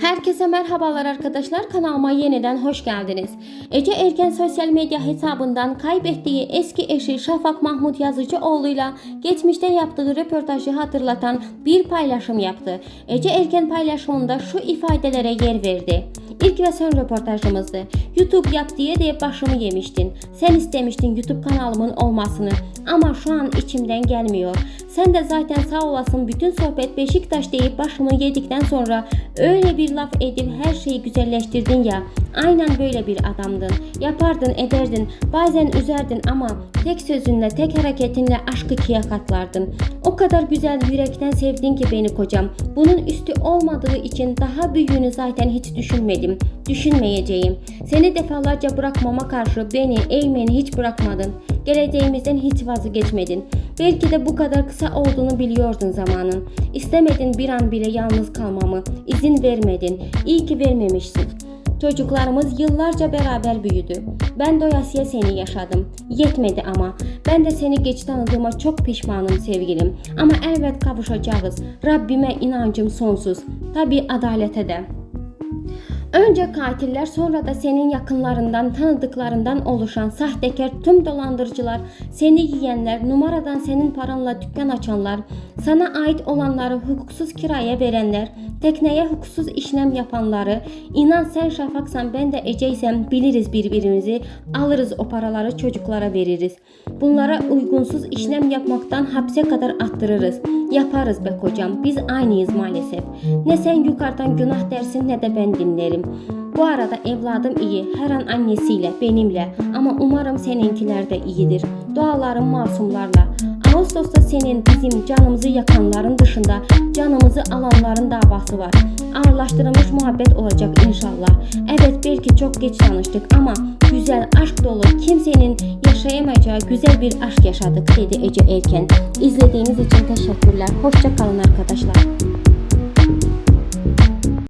Herkese merhabalar arkadaşlar kanalıma yeniden hoş geldiniz. Ece Erken sosyal medya hesabından kaybettiği eski eşi Şafak Mahmut Yazıcıoğlu'yla geçmişte yaptığı röportajı hatırlatan bir paylaşım yaptı. Ece Erken paylaşımında şu ifadelere yer verdi. İlk ve son röportajımızdı. YouTube yap diye diye başımı yemiştin. Sen istemiştin YouTube kanalımın olmasını ama şu an içimden gelmiyor. Sen de zaten sağ olasın bütün sohbet Beşiktaş deyip başımı yedikten sonra öyle bir laf edip her şeyi güzelleştirdin ya. Aynen böyle bir adamdın. Yapardın ederdin bazen üzerdin ama tek sözünle tek hareketinle aşkı ikiye katlardın. O kadar güzel yürekten sevdin ki beni kocam. Bunun üstü olmadığı için daha büyüğünü zaten hiç düşünmedim. Düşünmeyeceğim. Seni defalarca bırakmama karşı beni eğmeni hiç bırakmadın. Geleceğimizden hiç vazgeçmedin. Belki de bu kadar kısa olduğunu biliyordun zamanın. İstemedin bir an bile yalnız kalmamı. İzin vermedin. İyi ki vermemişsin. Çocuklarımız yıllarca beraber büyüdü. Ben doyasıya seni yaşadım. Yetmedi ama. Ben de seni geç tanıdığıma çok pişmanım sevgilim. Ama elbet kavuşacağız. Rabbime inancım sonsuz. Tabi adalete de. Önce katiller sonra da senin yakınlarından, tanıdıklarından oluşan sahtekar tüm dolandırıcılar, seni yiyenler, numaradan senin paranla dükkan açanlar, sana ait olanları hukuksuz kiraya verenler, tekneye hukuksuz işlem yapanları, inan sen şafaksan ben de Ece'ysem biliriz birbirimizi, alırız o paraları çocuklara veririz. Bunlara uygunsuz işlem yapmaktan hapse kadar attırırız. Yaparız be kocam, biz aynıyız maalesef. Ne sen yukarıdan günah dersin ne de ben dinlerim. Bu arada evladım iyi, her an annesiyle, benimle ama umarım seninkiler de iyidir. Dualarım masumlarla. Ağustos'ta senin bizim canımızı yakanların dışında canımızı alanların davası var. Ağırlaştırılmış muhabbet olacak inşallah. Evet belki çok geç tanıştık ama güzel aşk dolu kimsenin yaşayamayacağı güzel bir aşk yaşadık dedi Ece Erken. İzlediğiniz için teşekkürler. Hoşça kalın arkadaşlar.